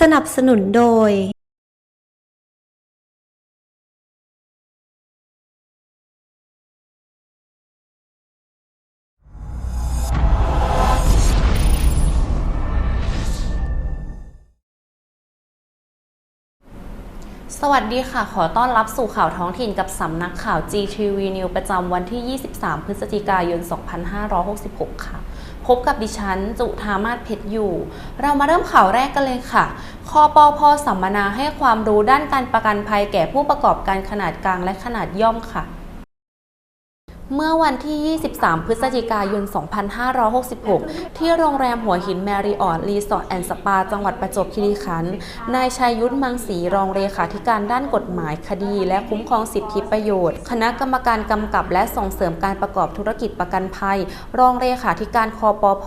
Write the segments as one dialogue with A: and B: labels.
A: สนับสนุนโดย
B: สวัสดีค่ะ ขอต้อนรับสู่ข่าวท้องถิ่นกับสำนักข่าว GTV News ประจำวันที่ 23 พฤศจิกายน 2566 ค่ะ พบกับดิฉัน จุธามาศเพชรอยู่ เรามาเริ่มข่าวแรกกันเลยค่ะคอปพสัมมนาให้ความรู้ด้านการประกันภัยแก่ผู้ประกอบการขนาดกลางและขนาดย่อมค่ะ เมื่อวันที่ 23 พฤศจิกายน 2566 ที่โรงแรมหัวหินแมริออทรีสอร์ทแอนด์สปา จังหวัดประจวบคีรีขันธ์ นายชัยยุทธมังสีรองเลขาธิการด้านกฎหมายคดี และคุ้มครองสิทธิประโยชน์ คณะกรรมการกำกับและส่งเสริมการประกอบธุรกิจประกันภัย รองเลขาธิการคอปพ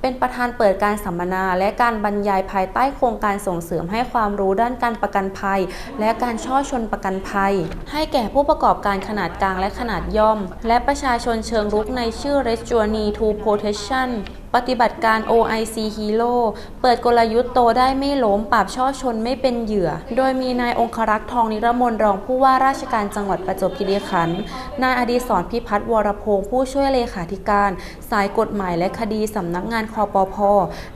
B: เป็นประธานเปิดการสัมมนาและการบรรยายภายใต้โครงการส่งเสริมให้ความรู้ด้านการประกันภัย และการช่อชนประกันภัย ให้แก่ผู้ประกอบการขนาดกลางและขนาดย่อมและประชาชนเชิงรุกในชื่อ r e s t u a r n y to Protection ปฏิบัติการ OIC Hero เปิดกลยุทธ์โตได้ไม่ล้มปราบช่อชนไม่เป็นเหยื่อ โดยมีนายองครักษ์ทองนิรมนรองผู้ว่าราชการจังหวัดประจวบคีรีขันธ์นายอดีศรพิพัฒน์วรพงศ์ผู้ช่วยเลขาธิการ สายกฎหมายและคดีสำนักงานคอปพ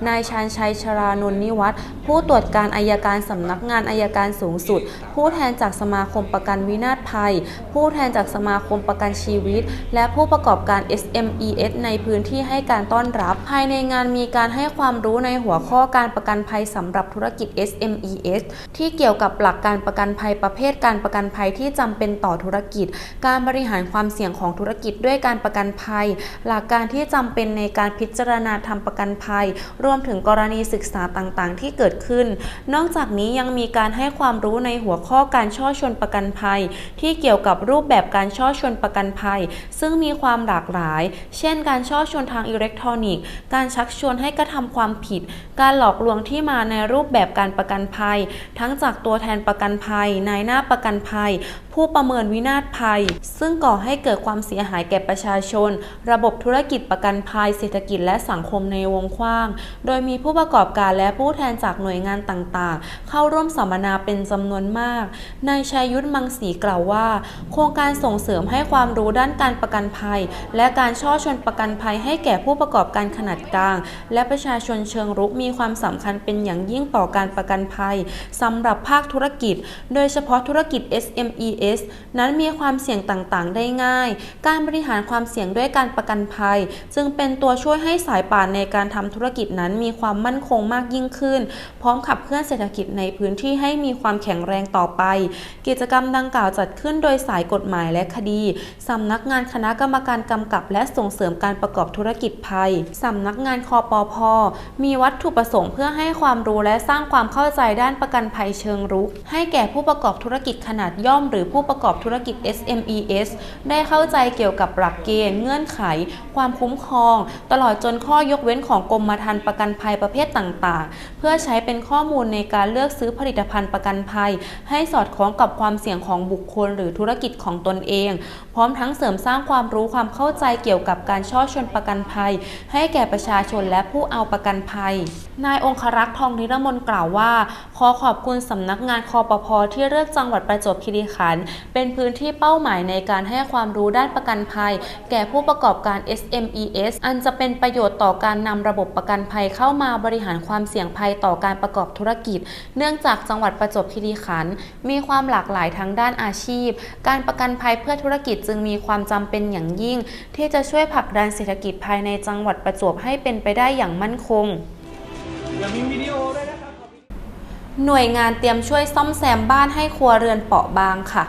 B: นายชาญชัยชรานนนิวัฒน์ผู้ตรวจการอายการสำนักงานอายการสูงสุด ผู้แทนจากสมาคมประกันวินาศภัย ผู้แทนจากสมาคมประกันชีวิต และผู้ประกอบการ SMES ในพื้นที่ให้การต้อนรับภายในงานมีการให้ความรู้ในหัวข้อการประกันภัยสำหรับธุรกิจ SMES ที่เกี่ยวกับหลักการประกันภัยประเภทการประกันภัยที่จำเป็นต่อธุรกิจ การบริหารความเสี่ยงของธุรกิจด้วยการประกันภัย หลักการที่จำเป็นในการพิจารณาทำประกันภัย รวมถึงกรณีศึกษาต่างๆ ที่เกิดขึ้น นอกจากนี้ยังมีการให้ความรู้ในหัวข้อการช่อชนประกันภัย ที่เกี่ยวกับรูปแบบการช่อชนประกันภัย ซึ่งมีความหลากหลาย เช่น การช่อชนทางอิเล็กทรอนิกส์การชักชวนให้กระทำความผิด การหลอกลวงที่มาในรูปแบบการประกันภัย ทั้งจากตัวแทนประกันภัย นายหน้าประกันภัย ผู้ประเมินวินาศภัย ซึ่งก่อให้เกิดความเสียหายแก่ประชาชน ระบบธุรกิจประกันภัย เศรษฐกิจและสังคมในวงกว้าง โดยมีผู้ประกอบการและผู้แทนจากหน่วยงานต่างๆ เข้าร่วมสัมมนาเป็นจำนวนมาก นายชัยยุทธมังสีกล่าวว่า โครงการส่งเสริมให้ความรู้ด้านการประกันภัย และการช่อชนประกันภัยให้แก่ผู้ประกอบการขนาดกลาง และประชาชนเชิงรุกมีความสำคัญเป็นอย่างยิ่งต่อการประกันภัยสำหรับภาคธุรกิจ โดยเฉพาะธุรกิจ SMES นั้นมีความเสี่ยงต่างๆ ได้ง่าย การบริหารความเสี่ยงด้วยการประกันภัย จึงเป็นตัวช่วยให้สายป่านในการทำธุรกิจนั้นมีความมั่นคงมากยิ่งขึ้น พร้อมขับเคลื่อนเศรษฐกิจในพื้นที่ให้มีความแข็งแรงต่อไป กิจกรรมดังกล่าวจัดขึ้นโดยสายกฎหมายและคดีสำนักงานคณะกรรมการกำกับและส่งเสริมการประกอบธุรกิจภัยสำนักงานคอปพมีวัตถุประสงค์เพื่อให้ความรู้และสร้างความเข้าใจด้านประกันภัยเชิงรุก ให้แก่ผู้ประกอบธุรกิจขนาดย่อม หรือผู้ประกอบธุรกิจ SMES ได้เข้าใจเกี่ยวกับหลักเกณฑ์เงื่อนไข ความคุ้มครอง ตลอดจนข้อยกเว้นของกรมธรรม์ประกันภัยประเภทต่างๆ เพื่อใช้เป็นข้อมูลในการเลือกซื้อผลิตภัณฑ์ประกันภัย ให้สอดคล้องกับความเสี่ยงของบุคคล หรือธุรกิจของตนเอง พร้อมทั้งเสริมสร้างความรู้ความเข้าใจเกี่ยวกับการช่อชนประกันภัย ให้แแก่ประชาชนและผู้เอาประกันภัย นายองครักษ์ทองนิรมนกล่าวว่า ขอขอบคุณสำนักงานคอปพที่เลือกจังหวัดประจวบคีรีขันธ์เป็นพื้นที่เป้าหมายในการให้ความรู้ด้านประกันภัย แก่ผู้ประกอบการ SMES อันจะเป็นประโยชน์ต่อการนำระบบประกันภัยเข้ามาบริหารความเสี่ยงภัยต่อการประกอบธุรกิจ เนื่องจากจังหวัดประจวบคีรีขันธ์มีความหลากหลายทั้งด้านอาชีพ การประกันภัยเพื่อธุรกิจจึงมีความจำเป็นอย่างยิ่ง ที่จะช่วยผลักดันเศรษฐกิจภายในจังหวัดประจวบให้เป็นไปได้อย่างมั่นคง
C: ยังมีวิดีโอด้วยนะครับ
B: หน่วยงานเตรียมช่วยซ่อมแซมบ้านให้ครัวเรือนเปราะบางค่ะ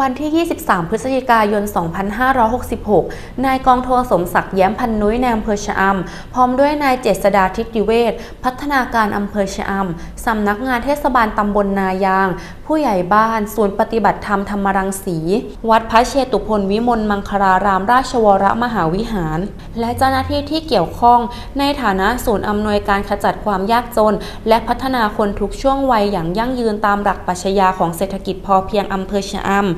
B: วันที่ 23 พฤศจิกายน 2566 นายกองโทสมศักดิ์แย้มพันนุ้ยในอำเภอชะอำพร้อมด้วยนายเจษดาทิติเวชพัฒนาการอำเภอชะอำสำนักงานเทศบาลตำบลนายาง ผู้ใหญ่บ้าน ศูนย์ปฏิบัติธรรมธรรมรังสี วัดพระเชตุพนวิมลมังคลารามราชวรมหาวิหาร และเจ้าหน้าที่ที่เกี่ยวข้องในฐานะศูนย์อำนวยการขจัดความยากจน และพัฒนาคนทุกช่วงวัยอย่างยั่งยืนตามหลักปรัชญาของเศรษฐกิจพอเพียงอำเภอชะอำ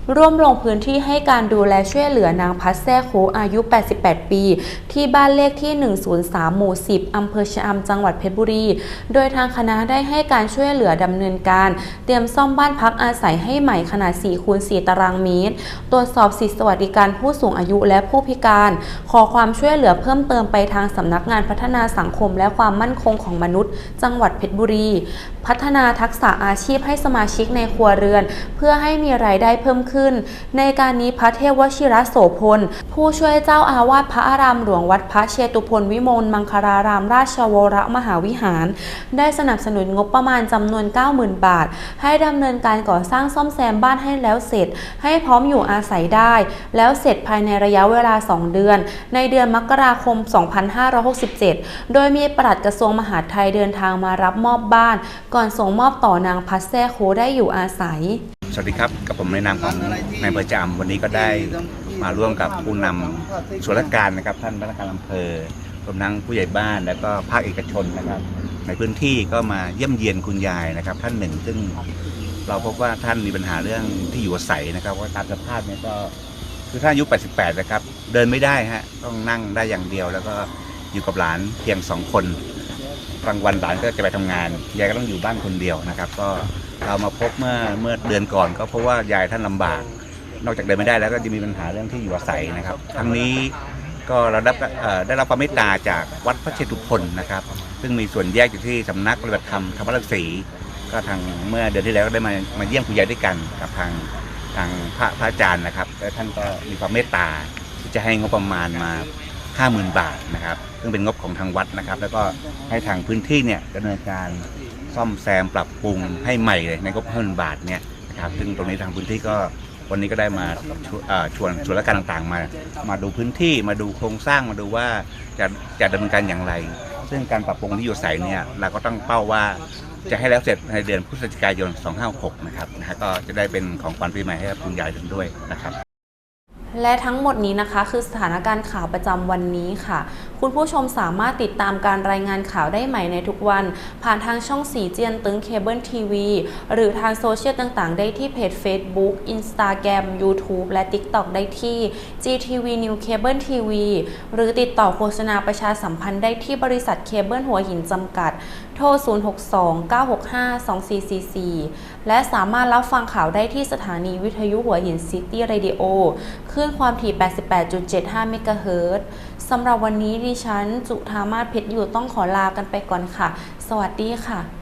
B: ร่วมลงพื้นที่ให้การดูแลช่วยเหลือนางพัดแซ่โคอายุ 88 ปี ที่บ้านเลขที่ 103 หมู่ 10 อำเภอชะอำจังหวัดเพชรบุรี โดยทางคณะได้ให้การช่วยเหลือดำเนินการ เตรียมซ่อมบ้านพักอาศัยให้ใหม่ขนาด 4 คูณ 4 ตารางเมตร ตรวจสอบสิทธิสวัสดิการผู้สูงอายุและผู้พิการ ขอความช่วยเหลือเพิ่มเติมไปทางสำนักงานพัฒนาสังคมและความมั่นคงของมนุษย์ จังหวัดเพชรบุรี พัฒนาทักษะอาชีพให้สมาชิกในครัวเรือน เพื่อให้มีรายได้เพิ่มขึ้นในการนี้พระเทพวชิระโสพล ผู้ช่วยเจ้าอาวาสพระอารามหลวงวัดพระเชตุพนวิมลมังคลารามราชวรมหาวิหาร ได้สนับสนุนงบประมาณจำนวน 90,000 บาท ให้ดำเนินการก่อสร้างซ่อมแซมบ้านให้แล้วเสร็จ ให้พร้อมอยู่อาศัยได้ แล้วเสร็จภายในระยะเวลา 2 เดือน ในเดือนมกราคม 2567 โดยมีปลัดกระทรวงมหาดไทยเดินทางมารับมอบบ้าน ก่อนส่งมอบต่อนางพัสแซโคได้อยู่อาศัย
A: สวัสดีครับกับผมในนามของนายอำเภอจำวันนี้ก็ได้มาร่วมกับผู้นำส่วนราชการนะครับ ท่านพนักงานอำเภอรวมทั้งผู้ใหญ่บ้าน แล้วก็ภาคเอกชนนะครับ ในพื้นที่ก็มาเยี่ยมเยียนคุณยายนะครับ ท่านหนึ่ง ซึ่งเราพบว่าท่านมีปัญหาเรื่องที่อยู่อาศัยนะครับว่าตามสภาพเนี่ยก็คือท่านอายุ 88 นะครับ เดินไม่ได้ฮะต้องนั่งได้อย่างเดียว แล้วก็อยู่กับหลานเพียงสองคนกลางวันหลานก็จะไปทำงานยายก็ต้องอยู่บ้านคนเดียวนะครับ ก็ เรามาพบเมื่อเมื่อเดือนก่อนก็เพราะว่ายายท่านลำบาก นอกจากเดินไม่ได้แล้วก็จะมีปัญหาเรื่องที่อยู่อาศัยนะครับทั้งนี้ก็เราได้รับเอ่อได้รับความเมตตาจากวัดพระเชตุพนนะครับ ซึ่งมีส่วนแยกอยู่ที่สำนักปฏิบัติธรรมธรรมรักษีก็ทางเมื่อเดือนที่แล้วก็ได้มามาเยี่ยมคุณยายด้วยกันกับทางทางพระพระอาจารย์นะครับและท่านก็มีความเมตตาที่จะให้งบประมาณมา 50,000 บาทนะครับ ซึ่งเป็นงบของทางวัดนะครับ แล้วก็ให้ทางพื้นที่เนี่ยดำเนินการ ซ่อมแซมปรับปรุงให้ใหม่เลยในงบ50,000บาทเนี่ยนะครับซึ่งตรงนี้ทางพื้นที่ก็วันนี้ก็ได้มาชวอ่อชวนส่วนราชการต่างๆมา มาดูพื้นที่มาดูโครงสร้างมาดูว่าจะจะดำเนินการอย่างไร ซึ่งการปรับปรุงที่อยู่อาศัยเนี่ยเราก็ต้องเป้าว่าจะให้แล้วเสร็จในเดือนพฤศจิกายน 2566 นะครับนะฮะก็จะได้เป็นของขวัญปีใหม่ให้กับคุณยายกันด้วยนะครับ
B: และทั้งหมดนี้นะคะคือสถานการณ์ข่าวประจำวันนี้ค่ะ คุณผู้ชมสามารถติดตามการรายงานข่าวได้ใหม่ในทุกวัน ผ่านทางช่องสีเจียนตึงเคเบิลทีวีหรือทางโซเชียลต่างๆ ได้ที่เพจ Facebook Instagram YouTube และ TikTok ได้ที่ GTV New Cable TV หรือติดต่อโฆษณาประชาสัมพันธ์ได้ที่บริษัทเคเบิลหัวหินจำกัด ทร 062-965-2444 และสามารถรับฟังข่าวได้ที่สถานีวิทยุหัวหินซิตี้เรดิโอคลื่นความถี่ 88.75 เมกะเฮิรตซ์สำหรับวันนี้ดิฉัน จุธามาศเพชรอยู่ต้องขอลากันไปก่อนค่ะ สวัสดีค่ะ